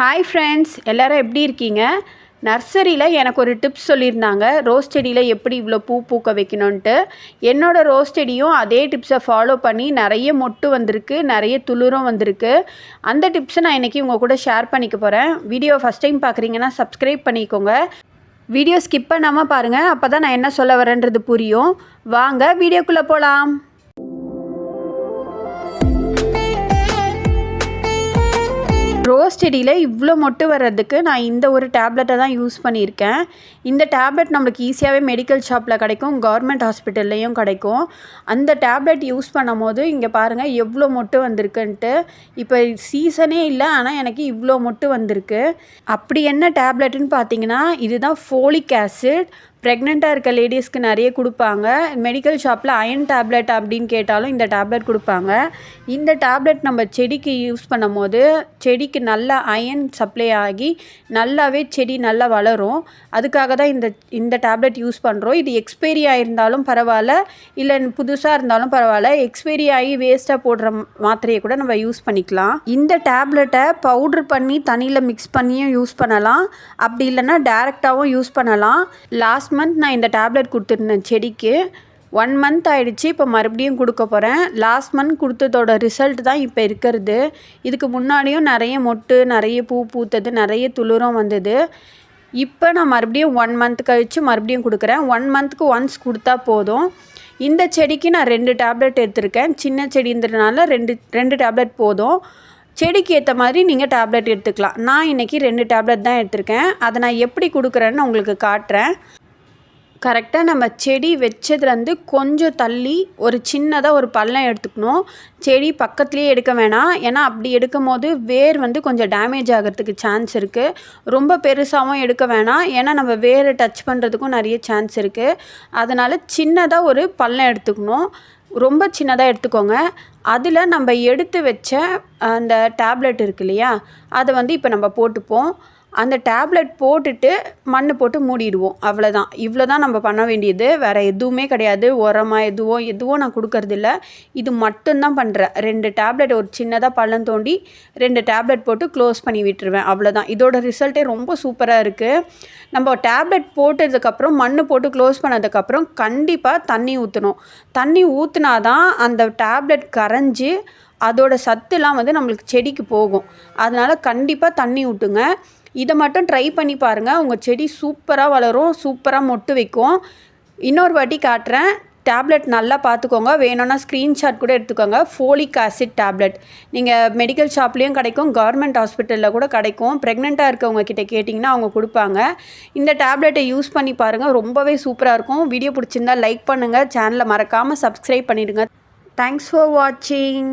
Hi friends எல்லோரும் எப்படி இருக்கீங்க? நர்சரியில் எனக்கு ஒரு டிப்ஸ் சொல்லியிருந்தாங்க. ரோஸ் செடியில் எப்படி இவ்வளோ பூ பூக்க வைக்கணுன்ட்டு என்னோடய ரோஸ் செடியும் அதே டிப்ஸை ஃபாலோ பண்ணி நிறைய மொட்டு வந்திருக்கு நிறைய துளிரும் வந்திருக்கு. அந்த டிப்ஸை நான் இன்றைக்கி உங்கள் கூட ஷேர் பண்ணிக்க போகிறேன் வீடியோ ஃபஸ்ட் டைம் பார்க்குறீங்கன்னா சப்ஸ்கிரைப் பண்ணிக்கோங்க. வீடியோ ஸ்கிப் பண்ணாமல் பாருங்கள் அப்போ தான் நான் என்ன சொல்ல வரேன்றது புரியும். வாங்க வீடியோக்குள்ளே போகலாம் ரோஸ் செடியில் இவ்வளோ மொட்டு வர்றதுக்கு நான் இந்த ஒரு டேப்லெட்டை தான் யூஸ் பண்ணியிருக்கேன். இந்த டேப்லெட் நம்மளுக்கு ஈஸியாகவே மெடிக்கல் ஷாப்பில் கிடைக்கும் கவர்மெண்ட் ஹாஸ்பிட்டல்லையும் கிடைக்கும். அந்த டேப்லெட் யூஸ் பண்ணும் போது இங்கே பாருங்கள் எவ்வளோ மொட்டு வந்திருக்குன்ட்டு. இப்போ சீசனே இல்லை ஆனால் எனக்கு இவ்வளோ மொட்டு வந்திருக்கு. அப்படி என்ன டேப்லெட்டுன்னு பார்த்தீங்கன்னா இதுதான் ஃபோலிக் ஆசிட் ப்ரெக்னெண்ட்டாக இருக்க லேடிஸ்க்கு நிறைய கொடுப்பாங்க. மெடிக்கல் ஷாப்பில் அயன் டேப்லெட் அப்படின்னு கேட்டாலும் இந்த டேப்லெட் கொடுப்பாங்க. இந்த டேப்லெட் நம்ம செடிக்கு யூஸ் பண்ணும் போது செடிக்கு நல்லா அயன் சப்ளை ஆகி நல்லாவே செடி நல்லா வளரும். அதுக்காக தான் இந்த இந்த டேப்லெட் யூஸ் பண்ணுறோம் இது எக்ஸ்பைரி ஆகியிருந்தாலும் பரவாயில்ல இல்லை புதுசாக இருந்தாலும் பரவாயில்ல. எக்ஸ்பைரி ஆகி வேஸ்ட்டாக போடுற மாத்திரையை கூட நம்ம யூஸ் பண்ணிக்கலாம். இந்த டேப்லெட்டை பவுட்ரு பண்ணி தண்ணியில் மிக்ஸ் பண்ணியும் யூஸ் பண்ணலாம். அப்படி இல்லைன்னா டேரெக்டாகவும் யூஸ் பண்ணலாம். லாஸ்ட் மந்த் நான் இந்த டேப்லெட் கொடுத்துருந்தேன் செடிக்கு ஒன் மந்த் ஆயிடுச்சு இப்போ மறுபடியும் கொடுக்க போகிறேன் லாஸ்ட் மந்த் கொடுத்ததோட ரிசல்ட் தான் இப்போ இருக்கிறது. இதுக்கு முன்னாடியும் நிறைய மொட்டு நிறைய பூ பூத்தது நிறைய துளிரும் வந்தது. இப்போ நான் மறுபடியும் ஒன் மந்த் கழித்து மறுபடியும் கொடுக்குறேன். ஒன் மந்த்துக்கு ஒன்ஸ் கொடுத்தா போதும். இந்த செடிக்கு நான் ரெண்டு டேப்லெட் எடுத்திருக்கேன். சின்ன செடின்றதுனால ரெண்டு ரெண்டு டேப்லெட் போதும். செடிக்கு ஏற்ற மாதிரி நீங்கள் டேப்லெட் எடுத்துக்கலாம். நான் இன்றைக்கி ரெண்டு டேப்லெட் தான் எடுத்திருக்கேன். அதை நான் எப்படி கொடுக்குறேன்னு உங்களுக்கு காட்டுறேன். கரெக்டாக நம்ம செடி வச்சதுலேருந்து கொஞ்சம் தள்ளி ஒரு சின்னதாக ஒரு பள்ளம் எடுத்துக்கணும். செடி பக்கத்துலேயே எடுக்க வேணாம். ஏன்னா அப்படி எடுக்கும் போது வேர் வந்து கொஞ்சம் டேமேஜ் ஆகிறதுக்கு சான்ஸ் இருக்குது ரொம்ப பெருசாகவும் எடுக்க வேணாம். ஏன்னா நம்ம வேரை டச் பண்ணுறதுக்கும் நிறைய சான்ஸ் இருக்குது அதனால் சின்னதாக ஒரு பள்ளம் எடுத்துக்கணும். ரொம்ப சின்னதாக எடுத்துக்கோங்க. அதில் நம்ம எடுத்து வச்ச அந்த டேப்லெட் இருக்கு இல்லையா? அதை வந்து இப்போ நம்ம போட்டுப்போம். அந்த டேப்லெட் போட்டுட்டு மண் போட்டு மூடிடுவோம். அவ்வளோதான் இவ்வளோ தான் நம்ம பண்ண வேண்டியது. வேறு எதுவுமே கிடையாது. உரமாக எதுவோ எதுவோ நான் கொடுக்கறதில்ல. இது மட்டும்தான் பண்ணுறேன் ரெண்டு டேப்லெட் ஒரு சின்னதாக பள்ளம் தோண்டி ரெண்டு டேப்லெட் போட்டு க்ளோஸ் பண்ணி விட்டுருவேன். அவ்வளோதான் இதோட ரிசல்ட்டே ரொம்ப சூப்பராக இருக்குது நம்ம டேப்லெட் போட்டதுக்கப்புறம் மண் போட்டு க்ளோஸ் பண்ணதுக்கப்புறம் கண்டிப்பாக தண்ணி ஊற்றணும் தண்ணி ஊற்றினா தான் அந்த டேப்லெட் கரைஞ்சி அதோட சத்துலாம் வந்து நம்மளுக்கு செடிக்கு போகும். அதனால் கண்டிப்பாக தண்ணி ஊட்டுங்க இதை மட்டும் ட்ரை பண்ணி பாருங்கள் உங்கள் செடி சூப்பராக வளரும் சூப்பராக மொட்டு வைக்கும். இன்னொரு வாட்டி காட்டுறேன். டேப்லெட் நல்லா பார்த்துக்கோங்க. வேணும்னா ஸ்க்ரீன்ஷாட் கூட எடுத்துக்கோங்க. ஃபோலிக் ஆசிட் டேப்லெட் நீங்கள் மெடிக்கல் ஷாப்லேயும் கிடைக்கும் கவர்மெண்ட் ஹாஸ்பிட்டலில் கூட கிடைக்கும். ப்ரெக்னெண்ட்டாக இருக்கவங்க கிட்டே கேட்டிங்கன்னா அவங்க கொடுப்பாங்க. இந்த டேப்லெட்டை யூஸ் பண்ணி பாருங்கள் ரொம்பவே சூப்பராக இருக்கும். வீடியோ பிடிச்சிருந்தா லைக் பண்ணுங்கள் சேனலை மறக்காமல் சப்ஸ்கிரைப் பண்ணிவிடுங்க தேங்க்ஸ் ஃபார் வாட்சிங்